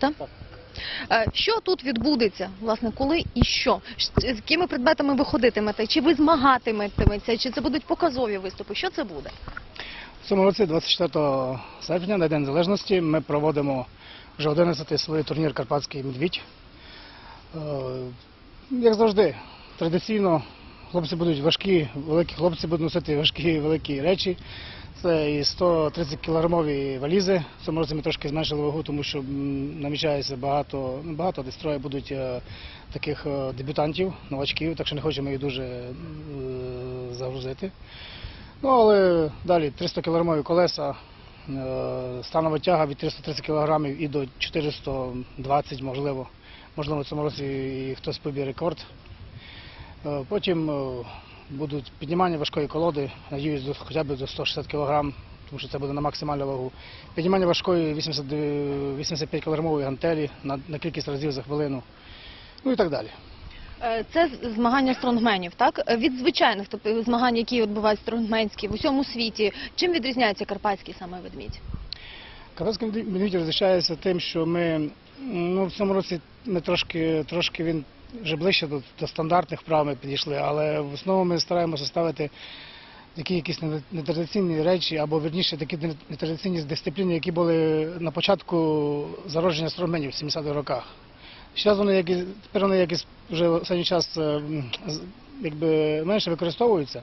Так? Е, Що тут відбудеться, власне, коли і що? З якими предметами ви ходитимете? Чи ви змагатиметеся? Чи це будуть показові виступи? Що це буде? В цьому році, 24 серпня, на День Незалежності, ми проводимо вже 11-й свій турнір Карпатський медвідь. Е, Як завжди, традиційно хлопці будуть важкі, великі хлопці будуть носити важкі великі речі. Це і 130 кілограмові валізи. В цьому році ми трошки зменшили вагу, тому що намічається багато, ну, багато десь троє будуть е, таких е, дебютантів, новачків, так що не хочемо їх дуже е, загрузити. Ну, але далі 300 кілограмові колеса, станова тяга від 330 кілограмів і до 420, можливо. Можливо, в цьому році і хтось поб'є рекорд. Е, Потім е, будуть піднімання важкої колоди, надіюсь, хоча б до 160 кілограм, тому що це буде на максимальну вагу. Піднімання важкої 80, 85 кілограмової гантелі на, на кількість разів за хвилину. Ну і так далі. Е, Це змагання стронгменів, так? Е, Від звичайних, тобто змагань, які відбуваються стронгменські в усьому світі. Чим відрізняється карпатський саме ведмідь? Карпатський медвідь розрішається тим, що ми ну, в цьому році ми трошки, трошки він вже ближче до, до стандартних прав ми підійшли, але в основному ми стараємося ставити такі якісь нетрадиційні речі, або верніше такі нетрадиційні дисципліни, які були на початку зародження строменів в 70-х роках. Зараз вони якісь, тепер вони якісь вже в останній час е, якби менше використовуються,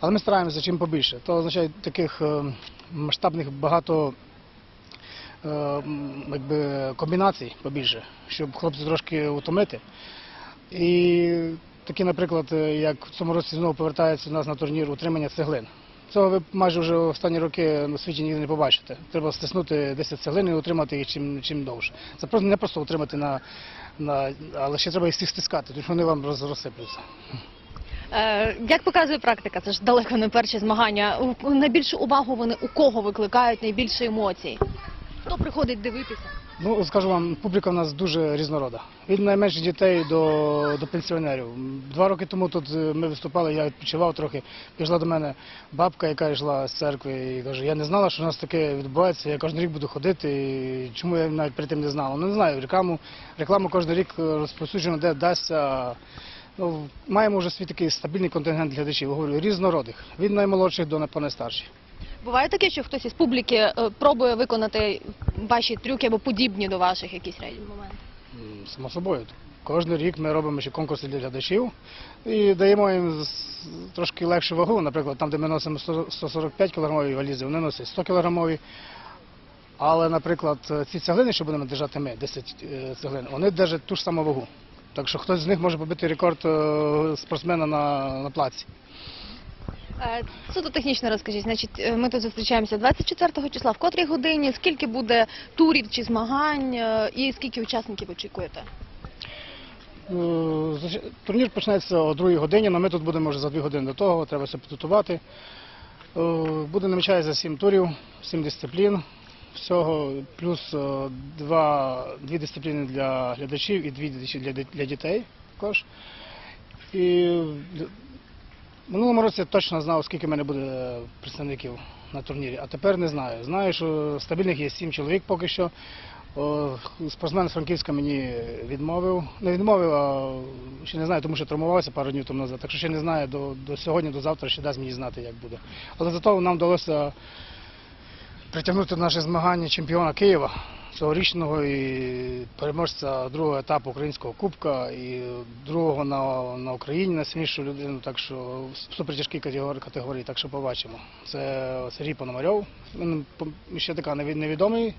але ми стараємося чим побільше. То означає таких е, масштабних багато е, якби, комбінацій побільше, щоб хлопці трошки утомити. І такі, наприклад, е, як в цьому році знову повертається до нас на турнір утримання цеглин. Цього ви майже вже останні роки на світі ніде не побачите. Треба стиснути 10 цеглин і утримати їх чим, чим довше. Це просто не просто утримати на, на але ще треба їх всіх стискати, тому що вони вам роз, розсиплються. Е, Як показує практика, це ж далеко не перші змагання. Найбільшу увагу вони у кого викликають найбільше емоцій? Хто приходить дивитися? Ну, скажу вам, публіка у нас дуже різнорода. Від найменших дітей до, до пенсіонерів. Два роки тому тут е, ми виступали, я відпочивав трохи. Пішла до мене бабка, яка йшла з церкви, і каже, я не знала, що у нас таке відбувається. Я кожен рік буду ходити. І чому я навіть перед тим не знала? Ну не знаю, рекламу, рекламу кожен рік розповсюджено, де дасться. Ну, маємо вже свій такий стабільний контингент глядачів, говорю, різнородих, від наймолодших до по найстарших. Буває таке, що хтось із публіки е, пробує виконати ваші трюки або подібні до ваших якісь моменти? Само собою. Кожен рік ми робимо ще конкурси для глядачів і даємо їм трошки легшу вагу. Наприклад, там, де ми носимо 145 кілограмові валізи, вони носять 100 кілограмові. Але, наприклад, ці цеглини, що будемо держати ми, 10 е, цеглин, вони держать ту ж саму вагу. Так що хтось з них може побити рекорд е, спортсмена на, на плаці. Е, Суто технічно розкажіть. Значить, е, ми тут зустрічаємося 24 числа. В котрій годині? Скільки буде турів чи змагань? е, І скільки учасників очікуєте? Турнір почнеться о 2 годині, але ми тут будемо вже за 2 години до того, треба все підготувати. Буде намічається 7 турів, 7 дисциплін. Всього плюс два, дві дисципліни для глядачів і дві для, для дітей також. І минулому році я точно знав, скільки в мене буде представників на турнірі, а тепер не знаю. Знаю, що стабільних є 7 чоловік поки що. Спортсмен з Франківська мені відмовив. Не відмовив, а ще не знаю, тому що травмувався пару днів тому назад. Так що ще не знаю, до, до сьогодні, до завтра ще дасть мені знати, як буде. Але зато нам вдалося притягнути наше змагання чемпіона Києва цьогорічного і переможця другого етапу українського кубка і другого на на Україні найсильнішу людину. Так що в супертяжкій категорії, так що побачимо. Це Сергій Пономарьов. Він ще така невідомий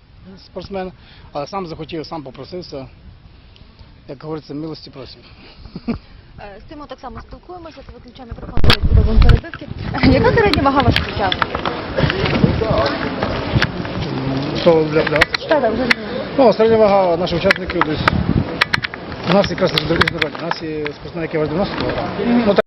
спортсмен, але сам захотів, сам попросився. Як говориться, милості просимо. Е, з цим так само спілкуємося, це виключаємо мікрофон, робимо перебивки. Яка середня вага вашого тягнути? 100 вже, да? Так, так. Ну, середня вага наших учасників десь. У нас якраз на нас і спортсмени, які важать